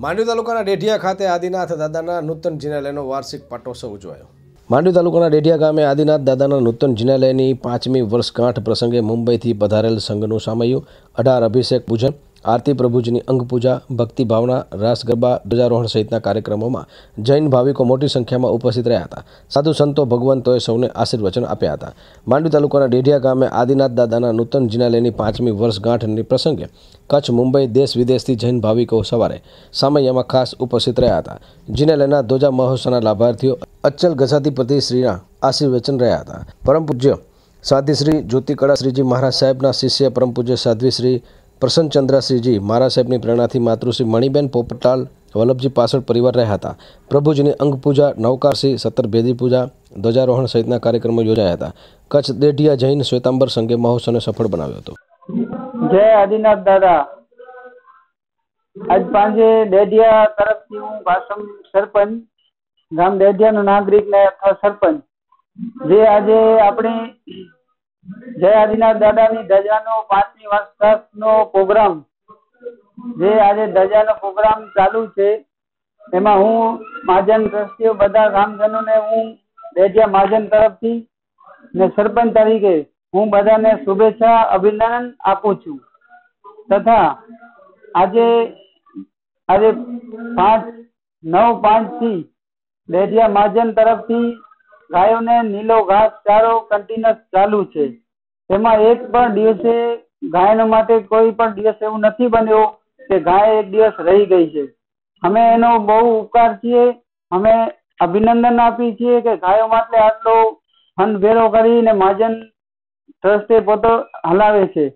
માંડવી તાલુકાના ડેઢિયા ખાતે આદિનાથ દાદાના નૂતન જિનાલયનો વાર્ષિક પાટોત્સવ ઉજવાયો. માંડવી તાલુકાના ડેઢિયા ગામે આદિનાથ દાદાના નૂતન જિનાલયની પાંચમી વર્ષગાંઠ પ્રસંગે મુંબઈથી પધારેલ સંઘનું સામયું, અઢાર અભિષેક પૂજન આરતી પ્રભુજીની અંગપૂજા ભક્તિભાવના ભક્તિ ભાવના, રાસ ગરબા, ધ્વજારોહણ સહિતના કાર્યક્રમોમાં જૈન ભાવિકો મોટી સંખ્યામાં ઉપસ્થિત રહ્યા હતા. સાધુ સંતો, ભગવંતોએ સૌને આશીર્વચન આપ્યા હતા. માંડવી તાલુકાના ડેઢિયા ગામે આદિનાથ દાદાના નૂતન જિનાલયની પાંચમી વર્ષગાંઠની પ્રસંગે કચ્છ, મુંબઈ, દેશ વિદેશથી જૈન ભાવિકો સવારે સામૈયામાં ખાસ ઉપસ્થિત રહ્યા હતા. જિનાલયના ધ્વજા મહોત્સવના લાભાર્થીઓ અચ્ચલ ગસાતીપતિ શ્રીના આશીર્વચન રહ્યા હતા. પરમ પૂજ્ય સાધ્વીશ્રી જ્યોતિકળા શ્રીજી મહારાજ સાહેબના શિષ્ય, પરમ પૂજ્ય સાધ્વીશ્રી પ્રસન્નચંદ્રશ્રીજી, મારા સાહેબની પ્રેરણાથી માતૃશ્રી મણિબેન પોપટાલ વલ્લભજી પાસળ પરિવાર રહ્યા હતા. પ્રભુજીની અંગપૂજા નવકારસિંહ સત્તર ભેદી પૂજા, ધ્વજારોહણ સહિતના કાર્યક્રમો યોજાયા હતા. કચ્છ દેઢિયા જૈન શ્વેતાંબર સંઘે મહોત્સવને સફળ બનાવ્યો હતો. જય આદિનાથ દાદા. આજ સાંજે દેઢિયા તરફથી હું ભાષણ સરપંચ, ગામ દેઢિયાનો નાગરિક ને અથવા સરપંચ. જે આજે આપણે જય આદિનાથ દાદાની ધજાનો પાંચમી વર્ષનો પ્રોગ્રામ, જે આજે ધજાનો પ્રોગ્રામ ચાલુ છે, એમાં હું મહાજન ટ્રસ્ટીઓ બધા ગામજનોને હું ડેડિયા મહાજન તરફથી ને સરપંચ તરીકે હું બધાને શુભેચ્છા અભિનંદન આપું છું. તથા આજે આજે પાંચ, નવ પાંચથી ડેડિયા મહાજન તરફથી ગાયોને નીલો ઘાસ ચારો કન્ટિન્યુઅસ ચાલુ છે. એમાં એક પણ દિવસે ગાયનો માટે કોઈ પણ દિવસ એવું નથી બન્યો કે ગાય એક દિવસ રહી ગઈ છે. અમે એનો બહુ ઉપકાર છીએ. અમે અભિનંદન આપીએ છીએ કે ગાયો માટે આટલો ફંડ ભેરો કરીને મહાજન ટ્રસ્ટે પોતો હલાવે છે.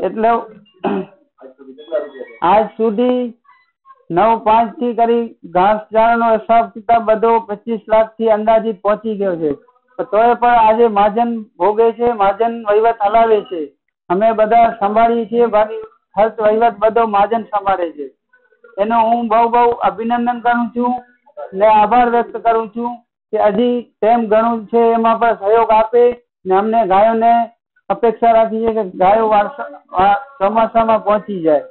એટલે આજ સુધી નવ પાંચથી કરી ઘાસચારાનો હિસાબ કિતાબ બધો પચીસ લાખથી અંદાજિત પહોંચી ગયો છે. તોય પણ આજે મહાજન ભોગે છે, મહાજન વહીવટ હલાવે છે. અમે બધા સંભાળીએ છીએ, બાકી ખર્ચ વહીવટ બધો મહાજન સંભાળે છે. એનો હું બહુ બહુ અભિનંદન કરું છું ને આભાર વ્યક્ત કરું છું કે હજી તેમ ઘણું છે એમાં પણ સહયોગ આપે ને અમને ગાયોને અપેક્ષા રાખી છે કે ગાયો ચોમાસામાં પહોંચી જાય.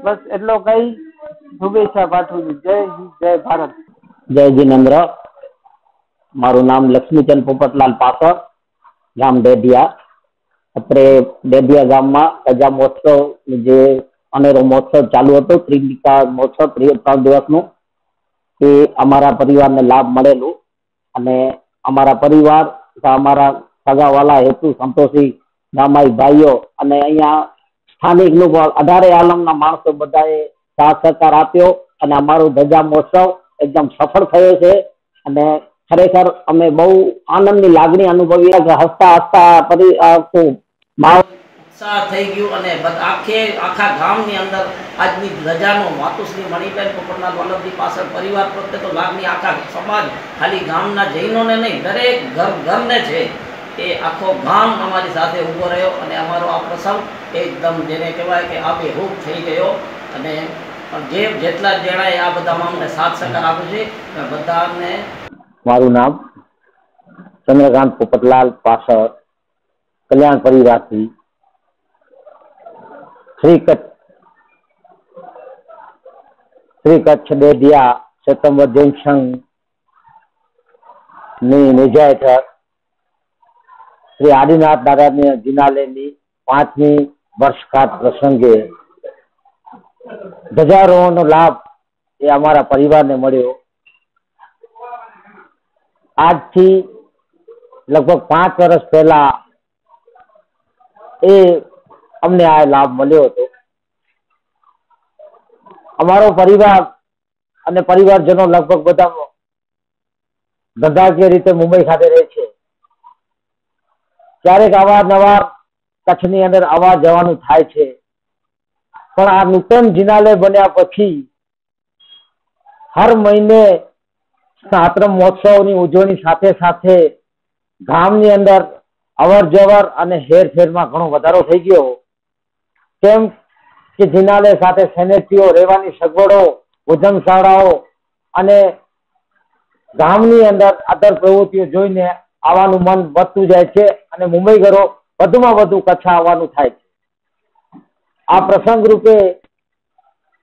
બસ એટલો કઈ શુભેચ્છા પાઠવું જય જય ભારત. જય જીનેન્દ્ર. મારું નામ લક્ષ્મીચંદ પોપટલાલ પાસર, ગામ ડેડિયા અત્રે ડેડિયા ગામમાં પ્રજા મહોત્સવ જે અનેરો મહોત્સવ ચાલુ હતો ત્રિલિકા મહોત્સવ ત્રણ દિવસનું, એ અમારા પરિવારને લાભ મળેલું. અને અમારા પરિવાર અમારા સગાવાલા હેતુ સંતોષી, ગામાઈ ભાઈઓ અને અહીંયા સ્થાનિક લોકો, અઢારે આલમના માણસો બધાએ સાથ સહકાર આપ્યો અને અમારો ધજા મહોત્સવ એકદમ સફળ થયો છે. અને ખરેખર અમે બહુ આનંદની લાગણી અનુભવી હસતા હસતા પરી માહોલ થઈ ગયું અને આખે, આખા ગામની અંદર આજની ધજાનો માતુશ્રી મણિબેન પોપટલાલ વલ્લભજી પાછળ પરિવાર પ્રત્યે તો લાગણી આખા સમાજ, ખાલી ગામના જૈનોને નહીં, દરેક ઘર, ઘરને છે એ આખો ગામ અમારી સાથે ઊભો રહ્યો અને અમારો આ પ્રસંગ એકદમ જેને કહેવાય કે આબેહૂબ થઈ ગયો અને જે જેટલા જણાએ આ બધામાં અમને સાથ સહકાર આપ્યો છે, એ બધાને મારું નામ ચંદ્રકાંત પોપટલાલ પાછળ કલ્યાણ પરિવારથી શ્રી કચ્છ શ્રી કચ્છ ડેઢિયા સપ્ટેમ્બર જંકશનની નેજા હેઠળ શ્રી આદિનાથ દાદાની જિનાલયની પાંચમી વર્ષગાંઠ પ્રસંગે ધજારોનો લાભ એ અમારા પરિવારને મળ્યો. આજથી લગભગ પાંચ વર્ષ પહેલા એ અમને આ લાભ મળ્યો હતો. અમારો પરિવાર અને પરિવારજનો લગભગ બધા ધંધાકીય રીતે મુંબઈ ખાતે રહે છે. ક્યારેક અવારનવાર કચ્છની અંદર આવવા જવાનું થાય છે. પણ આ નૂતન જિનાલય બન્યા પછી હર મહિને સાતરમ મહોત્સવની ઉજવણી સાથે સાથે ગામની અંદર અવર જવર અને હેરફેરમાં ઘણો વધારો થઈ ગયો. કેમ કે જિનાલય સાથે સેનેટરીઓ રહેવાની સગવડો, ભોજનશાળાઓ અને ગામની અંદર આદર પ્રવૃત્તિઓ જોઈને આવવાનું મન વધતું જાય છે અને મુંબઈગરો વધુમાં વધુ કચ્છ આવવાનું થાય છે. આ પ્રસંગ રૂપે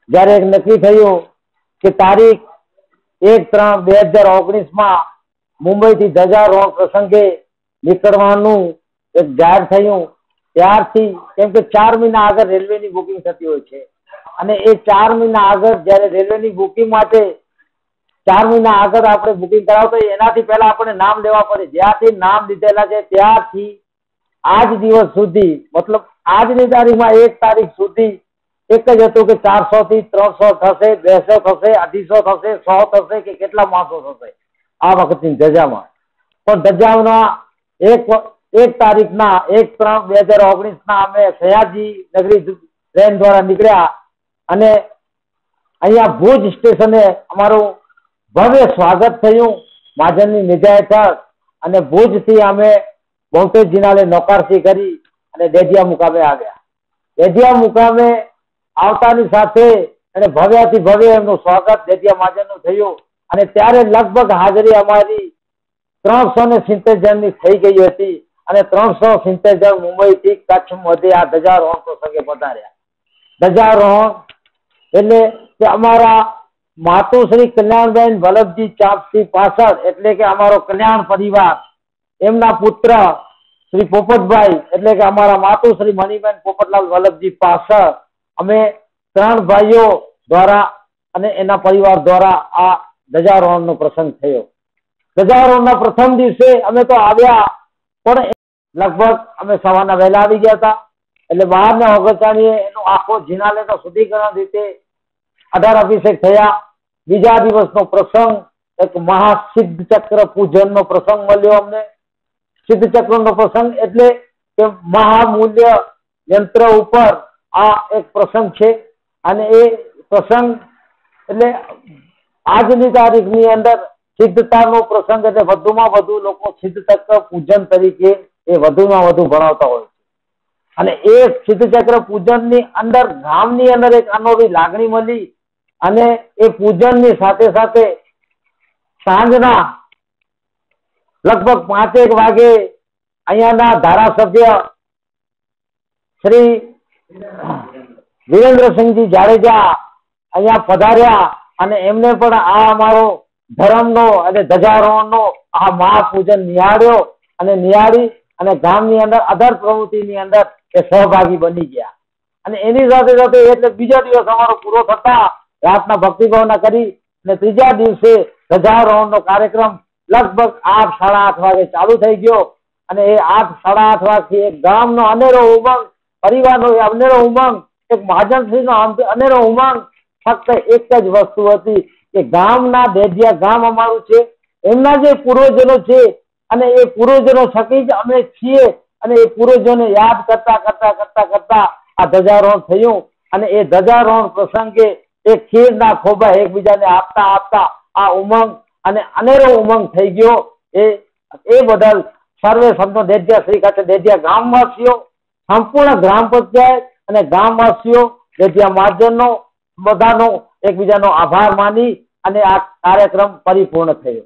જ્યારે નક્કી થયું કે તારીખ એક ત્રણ બે હજાર ઓગણીસમાં મુંબઈથી રોડ પ્રસંગે નીકળવાનું એક જાહેર થયું, ત્યારથી કેમ કે ચાર મહિના આગળ રેલવેની બુકિંગ થતી હોય છે. અને એ ચાર મહિના આગળ જ્યારે રેલવેની બુકિંગ માટે ચાર મહિના આગળ આપણે બુકિંગ કરાવતો એનાથી પહેલા આપણે નામ લેવા પડે. જ્યાંથી નામ લીધેલા છે, ત્યારથી આજ દિવસ સુધી, મતલબ આજની તારીખમાં એક તારીખ સુધી એક જ હતું કે ચારસો થી ત્રણસો થશે, બેસો થશે, અઢીસો થશે, સો થશે કે કેટલા માણસો થશે? આ વખતની ધજામાં. પણ ધજાના એક એક તારીખના, એક ત્રણ, બે હજાર ઓગણીસના અમે સયાજી નગરી ટ્રેન દ્વારા નીકળ્યા અને અહીંયા ભુજ સ્ટેશને અમારું ભવ્ય સ્વાગત થયું મહાજનની નિજા હેઠળ અને ભુજથી અમે બોટેજ જિનાલે નોકારસી કરી અને ડેડિયા મુકામે આવ્યા ડેડિયા મુકામે આવતાની સાથે અને ભવ્યાથી ભવ્ય એમનું સ્વાગત ડેડિયા મહાજનનું થયું. અને ત્યારે લગભગ હાજરી અમારી ત્રણસો ને સિત્તેર જણની થઈ ગઈ હતી. અને ત્રણસો સિત્તેર જણ મુંબઈથી કચ્છ મધ્ય આ ધજારોહણ પ્રસંગે પધાર્યા. ધજારોહણ એટલે કે અમારા માતુશ્રી કલ્યાણબેન વલ્લભજી ચાપસી પાછળ એટલે કે અમારો કલ્યાણ પરિવાર, એમના પુત્ર શ્રી પોપટભાઈ, એટલે કે અમારા માતુશ્રી મણિબેન પોપટલાલ વલ્લભજી પાછળ અમે ત્રણ ભાઈઓ દ્વારા અને એના પરિવાર દ્વારા આ ધજારોહણનો પ્રસંગ થયો. ધજારોહણના પ્રથમ દિવસે અમે તો આવ્યા, પણ લગભગ અમે સવારના વહેલા આવી ગયા હતા. એટલે બહારના ઓગચાણીએ એનો આખો જીનાલેનો શુદ્ધિકરણ રીતે અઢાર અભિષેક થયા. બીજા દિવસનો પ્રસંગ, એક મહાસિદ્ધ ચક્ર પૂજનનો પ્રસંગ મળ્યો અમને. સિદ્ધ ચક્રનો પ્રસંગ એટલે કે મહામૂલ્ય યંત્ર ઉપર આ એક પ્રસંગ છે. અને એ પ્રસંગ એટલે આજની તારીખની અંદર સિદ્ધતાનો પ્રસંગ એટલે વધુમાં વધુ લોકો સિદ્ધ ચક્ર પૂજન તરીકે એ વધુમાં વધુ ભણાવતા હોય છે. અને એ સિદ્ધ ચક્ર પૂજનની અંદર ગામની અંદર એક અનોખી લાગણી મળી અને એ પૂજનની સાથે સાથે સાંજના લગભગ પાંચેક વાગે અહીંયાના ધારાસભ્ય શ્રી વિરેન્દ્રસિંહજી જાડેજા અહીંયા પધાર્યા અને એમને પણ આ અમારો ધર્મનો અને ધજારોહણનો આ મહાપૂજન નિહાળ્યો અને નિહાળી અને ગામની અંદર, અધર પ્રવૃત્તિની અંદર એ સહભાગી બની ગયા. અને એની સાથે સાથે એટલે બીજો દિવસ અમારો પૂરો થતા રાતના ભક્તિભાવના કરી અને ત્રીજા દિવસે ધજારોહણનો કાર્યક્રમ લગભગ આઠ સાડા આઠ વાગે ચાલુ થઈ ગયો અને એ આઠ સાડા આઠ વાગથી એક ગામનો અનેરો ઉમંગ, પરિવારનો એ અનેરો ઉમંગ, એક મહાજનશ્રીનો અનેરો ઉમંગ, ફક્ત એક જ વસ્તુ હતી કે ગામના દેઢિયા ગામ અમારું છે, એમના જે પૂર્વજનો છે અને એ પૂર્વજનો થકી જ અમે છીએ અને એ પૂર્વજોને યાદ કરતા કરતા કરતા કરતા આ ધજારોહણ થયું અને એ ધજારોહણ પ્રસંગે એ ખીરના ખોબા એકબીજાને આપતા આપતા આ ઉમંગ અને અનેરો ઉમંગ થઈ ગયો. એ એ બદલ સર્વે સંતો દેદ્યા શ્રી ખાતે દેદ્યા ગામવાસીઓ, સંપૂર્ણ ગ્રામ પંચાયત અને ગામવાસીઓ દેદ્યા મહાજનનો બધાનો એકબીજાનો આભાર માની અને આ કાર્યક્રમ પરિપૂર્ણ થયો.